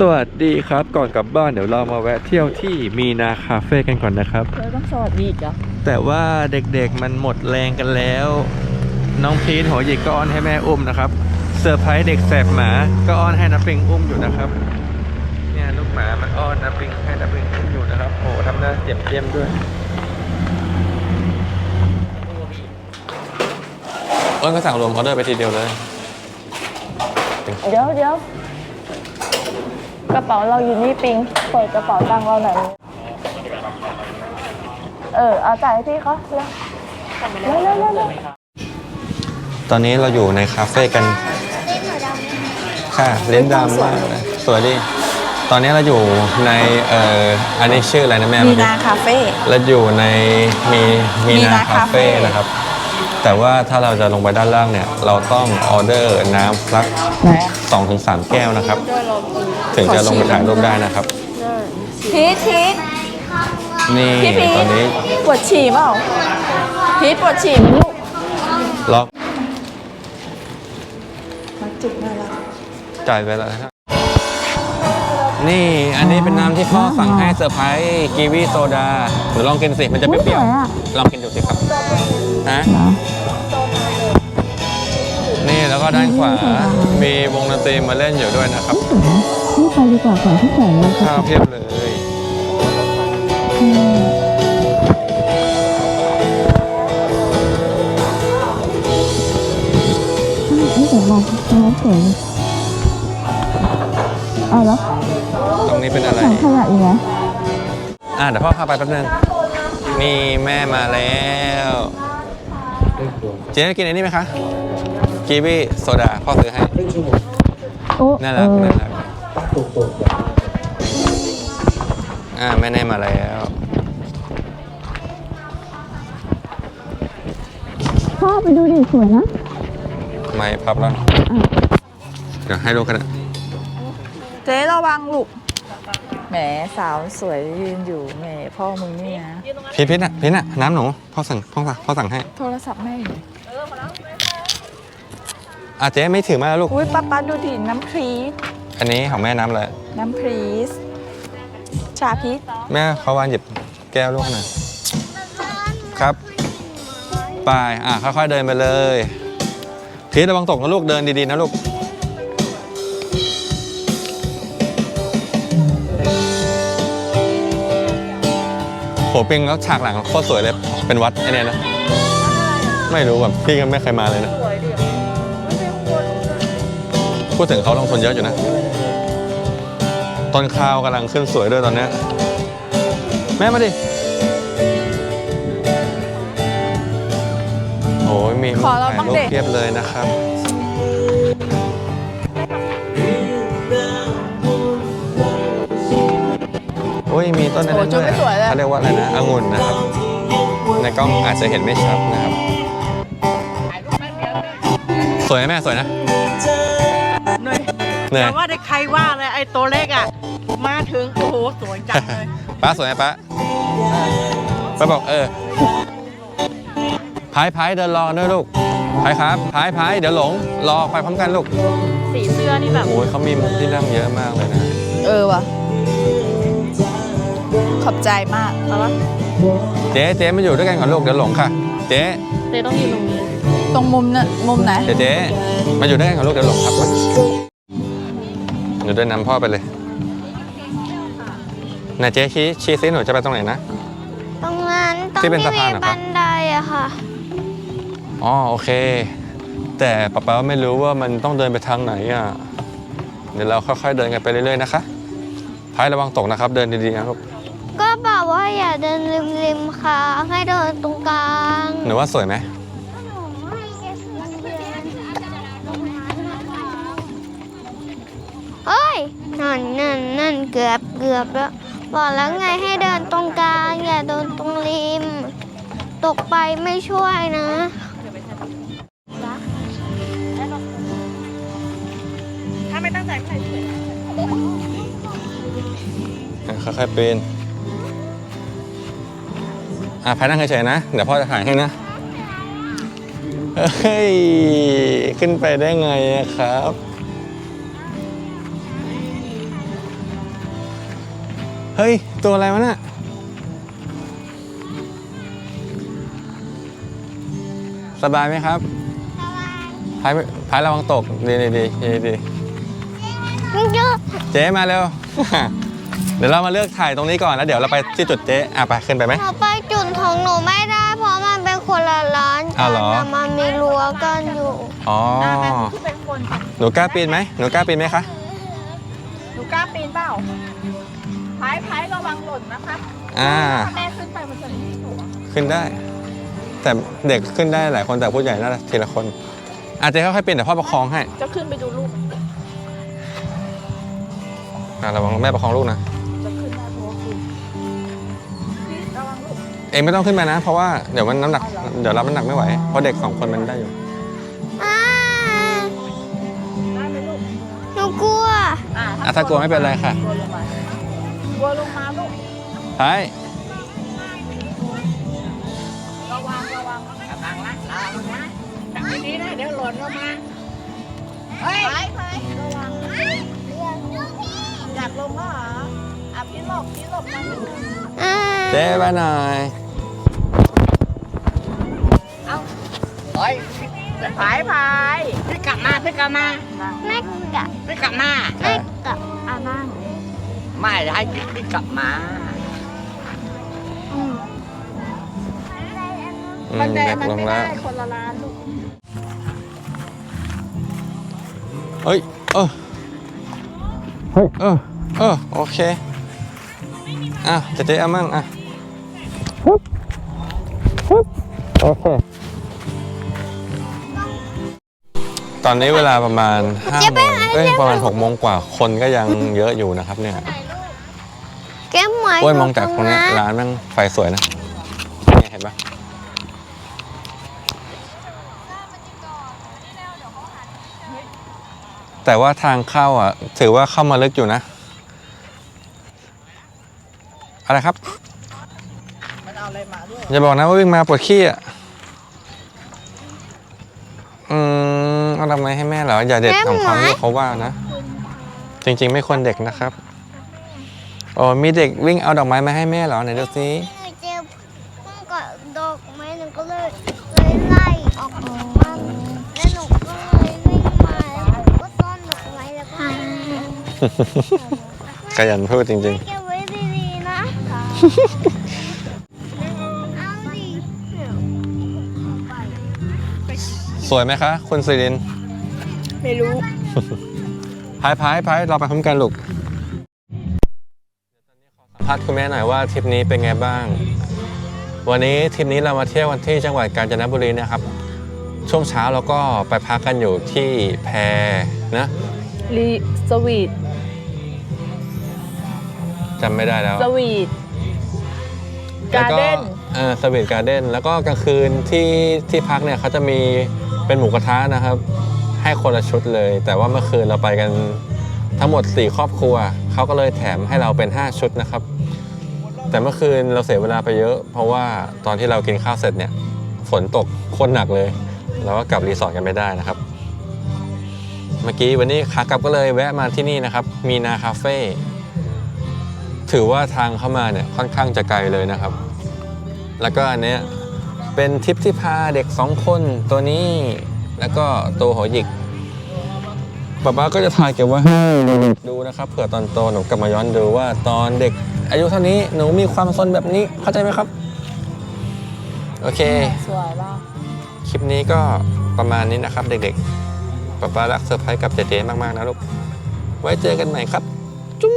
สวัสดีครับ ก่อนกลับบ้านเดี๋ยวเรามาแวะเที่ยวที่มีนาคาเฟ่กันก่อนนะครับ เธอต้องสวัสดีอีกเหรอแต่ว่าเด็กๆมันหมดแรงกันแล้ว น้องพีทหัวหยิกก็อ้อนให้แม่อุ้มนะครับเซอร์ไพรส์เด็กแสบหมาก็อ้อนให้น้าปิงอุ้มอยู่นะครับ เนี่ยลูกหมามันอ้อนน้าปิงให้น้าปิงอุ้มอยู่นะครับโอ้ทำหน้าเจียมเจียมๆด้วยอ้นก็สั่งรวมออเดอร์ไปทีเดียวเลย เดี๋ยวเดี๋ยว กระเป๋าเราอยู่นี่ปิง เปิดกระเป๋าตังค์เราหน่อยเออ เอาจ่ายให้พี่เขาเร็วเร็วเร็วเร็วเร็วตอนนี้เราอยู่ในคาเฟ่กัน ค่ะ เล่นดำมากเลยสวยดิตอนนี้เราอยู่ใน เอ่อ อันนี้ชื่ออะไรนะแม่มีเมื่อกี้นาคาเฟ่ เราอยู่ในมีมีมีนานาคาคาเฟ่ เฟ่นะครับ แต่ว่าถ้าเราจะลงไปด้านล่างเนี่ย เราต้องออเดอร์น้ำสักไหนสองถึงสามแก้วนะครับ ถึงจะลงไปถ่ายรูปได้นะครับ พีทพีทนี่พี่พีตอนนี้ปวดฉี่เปล่าพีทปวดฉี่ไหมลูกล็อกมาจุกมาแล้วจ่ายไปแล้วนะครับ นี่อันนี้เป็นน้ำที่พ่อสั่งให้เซอร์ไพรส์กีวีโซดาเดี๋ยวลองกินสิมันจะเปรี้ยวๆลองกินดูสิครับฮะนี่แล้วก็ด้านขวา มีวงดนตรีมาเล่นอยู่ด้วยนะครับนี่ไปดีกว่าก่อนที่แก่เลยข้าวเพียบเลยนี่แต่มองน้ำสวยเอาแล้วตรง นี้เป็นอะไร ถังขยะอีกไหมอะเดี๋ยวพ่อพาไปแป๊บนึงนี่แม่มาแล้ว เจ๊กินอันนี้ไหมคะ กีวีโซดาพ่อซื้อให้ โอ้น่าเอรักอน่ารักอ่าแม่เน่มาแล้ว พ่อไปดูดิสวยนะ ไม่พับแล้ว เดี๋ยวให้ลูกกันนะ เจ๊ระวังลูก แหมสาวสวยยืนอยู่แหมพ่อมึงนี่นะ พีทพีทน่ะพีทน่ะน้ำหนูพ่อสั่งพ่อสั่งพ่อสั่งให้โทรศัพท์แม่อยู่อะเจ๊ไม่ถือมาแล้วลูก อุ้ยป้าป้าดูดิน้ำพรีสอันนี้ของแม่น้ำเลยน้ำพรีสชาพีชแม่เขาวานหยิบแก้วลูกหน่อยครับ ไปอะค่อยๆเดินไปเลย พีทระวังตกนะลูกเดินดีๆนะลูก โหปิงแล้วฉากหลังโคตรสวยเลย เป็นวัดไอเนี่ยนะ ไม่รู้แบบพี่ก็ไม่เคยมาเลยนะพูดถึงเขาลงทุนเยอะอยู่นะ ต้นข้าวกำลังขึ้นสวยด้วยตอนเนี้ยแม่มาดิ โอ้ยมีขอเราบ้างรูปดิเพียบเลยนะครับ ยมีต้นอะไรโอ้ชุดไม่สวยเลย เขาเรียกว่าอะไรนะองุ่นนะครับในกล้องอาจจะเห็นไม่ชัดนะครับ สวยไหมแม่สวยนะเหนื่อยเหนื่อยแต่ว่าได้ใครว่าเลยไอ้ตัวเล็กอะ มาถึง โอ้โห สวยจังเลยป้าสวยไหมป้าป้าบอกเออพายพายเดินรอด้วยลูกพายครับพายพายเดี๋ยวหลงรอไปพร้อมกันลูกสีเสื้อนี่แบบ โอ้ยเขามีมุมที่นั่งเยอะมากเลยนะ เออว่ะ ขอบใจมากเอาละเจ๊เจ๊มาอยู่ด้วยกันก่อนลูกเดี๋ยวหลงค่ะ เจ๊เต้ต้องยืนตรงนี้ ตรงมุมน่ะมุมไหนเจ๊เจ๊มาอยู่ด้วยกันก่อนลูกเดี๋ยวหลงครับมาอยู่ด้วยนำพ่อไปเลยไหนเจ๊ชี้ชี้ซิหนูจะไปตรงไหนนะ ตรงนั้นตรงที่ที่เป็นมีสะพานเหรอครับ บันไดอะค่ะ อ๋อโอเค แต่ป๊าป๊าไม่รู้ว่ามันต้องเดินไปทางไหนอะเดี๋ยวเราค่อยๆเดินกันไปเรื่อยๆนะคะพายระวังตกนะครับ เดินดีๆนะลูก ก็บอกว่าอย่าเดินริมริมๆค่ะ ให้เดินตรงกลางหนูว่าสวยไหมเอ้ยนั่นนั่นนั่นเกือบเกือบแล้วบอกแล้วไงให้เดินตรงกลาง อย่าเดินตรงริม ตกไปไม่ช่วยนะ ถ้าไม่ตั้งใจไม่ใส่สวย อะค่อยๆปีน อะพายนั่งเฉยๆนะ เดี๋ยวพ่อจะถ่ายให้นะ เฮ้ย ขึ้นไปได้ไงอะครับ เฮ้ย ตัวอะไรวะน่ะสบายไหมครับพายพายระวังตก ดีดีดีดีดีมันเยอะเจ๊มาเร็ว เดี๋ยวเรามาเลือกถ่ายตรงนี้ก่อนแล้วเดี๋ยวเราไปที่จุดเจ๊อะไปขึ้นไปไหมเราไป จุดของหนูไม่ได้ เพราะมันเป็นคนละร้านอ้ากัวเหรอนะมันมีรั้วกันอยู่ อ๋อที่เป็นคนหนูกล้าปีนไหมหนูกล้าปีนไหมคะหนูกล้าปีนเปล่าพายพายระวังหล่นนะคะอ่า ถ้าแม่ขึ้นไปมันจะไม่ถูกขึ้นได้ แต่เด็กขึ้นได้หลายคนแต่ผู้ใหญ่น่าจะทีละคน อาจจะค่อยๆปีนแต่พ่อประคองให้จะขึ้นไปดูลูกอะระวังแม่ประคองลูกนะ เองไม่ต้องขึ้นมานะ เพราะว่าเดี๋ยวมันน้ำหนัก เดี๋ยวรับน้ำหนักไม่ไหว เพราะเด็กสองคนมันได้อยู่ อ่าได้ไหมลูกหนูกลัว อ่าอะถ้ากลัวไม่เป็นไรค่ะ กลัวลงมากลัวลงมาลูก ไประวังระวังระวังนะระวังนะจับดีๆนะเดี๋ยวหล่นลงมาเฮ้ยพายพายระวังนะอยากลงก็เหรออะพี่หลบพี่หลบมานิดนึงอ่า เจ๊ไปหน่อย พายพายพี่กลับมาพี่กลับมาไม่กลับพี่กลับมาไม่กลับอ่านั่งไม่ให้พี่กลับมาอืมอืมเด็กลงแล้วคนละร้านลูกเฮ้ยเออเฮ้ยเออเออโอเคอะเจะเจ๊เอามั่งอะฮึบฮึบโอเค ตอนนี้เวลาประมาณห้าโมงเอ้ยประมาณหกโมงกว่าคนก็ยังเยอะอยู่นะครับเนี่ยแก้มหมวยโอ้ยมองจากตรงเนี้ยนะร้านแม่งไฟสวยนะเนี่ยเห็นปะแต่ว่าทางเข้าอะ ถือว่าเข้ามาลึกอยู่นะ อะไรครับมันเอาอะไรมาด้วยอย่าบอกนะว่าวิ่งมาปวดขี้อะ ไมให้แม่เหรอ อย่าเด็ดของเขาที่เขาว่านะ จริง ๆ ไม่ควรเด็กนะครับโอ้มีเด็กวิ่งเอาดอกไม้มาให้แม่เหรอไหนดูซิหนูเจอเพิ่งกดดอกไม้หนูก็เลยเลยไล่ออกมาแล้วหนูก็เลยวิ่งมาแล้วหนูก็ซ่อนดอกไม้แล้วก็ขยันพูดจริงเก็บไว้ดีๆนะเอาดิๆสวยไหมคะ คุณสิริน ไม่รู้ พายพายพายเราไปพร้อมกันลูกพัดคุณแม่หน่อยว่าทริปนี้เป็นไงบ้าง วันนี้ทริปนี้เรามาเที่ยวกันที่จังหวัดกาญจนบุรีนะครับ ช่วงเช้าเราก็ไปพักกันอยู่ที่แพนะรีสวีทจำไม่ได้แล้วสวีทการ์เด้น เออสวีทการ์เด้นแล้วก็กลางคืนที่ที่พักเนี่ยเขาจะมีเป็นหมูกระทะนะครับ ให้คนละชุดเลย แต่ว่าเมื่อคืนเราไปกันทั้งหมด 4 ครอบครัว เขาก็เลยแถมให้เราเป็น 5 ชุดนะครับ แต่เมื่อคืนเราเสียเวลาไปเยอะ เพราะว่าตอนที่เรากินข้าวเสร็จเนี่ยฝนตกโคตรหนักเลยเราก็กลับรีสอร์ทกันไม่ได้นะครับ เมื่อกี้วันนี้ขากลับก็เลยแวะมาที่นี่นะครับ มีนาคาเฟ่ถือว่าทางเข้ามาเนี่ยค่อนข้างจะไกลเลยนะครับ แล้วก็อันเนี้ยเป็นทริปที่พาเด็กสองคนตัวนี้ แล้วก็ตัวหัวหยิกป๊าป๊าก็จะถ่ายเก็บไว้ให้เด็กๆดูนะครับเผื่อตอนโตหนูกลับมาย้อนดูว่าตอนเด็ก อายุเท่านี้หนูมีความซนแบบนี้เข้าใจไหมครับ โอเค สวยป่ะคลิปนี้ก็ประมาณนี้นะครับ เด็กๆป๊าป๊ารักเซอร์ไพรส์กับเจเจมากๆนะลูกไว้เจอกันใหม่ครับ จุ๊บ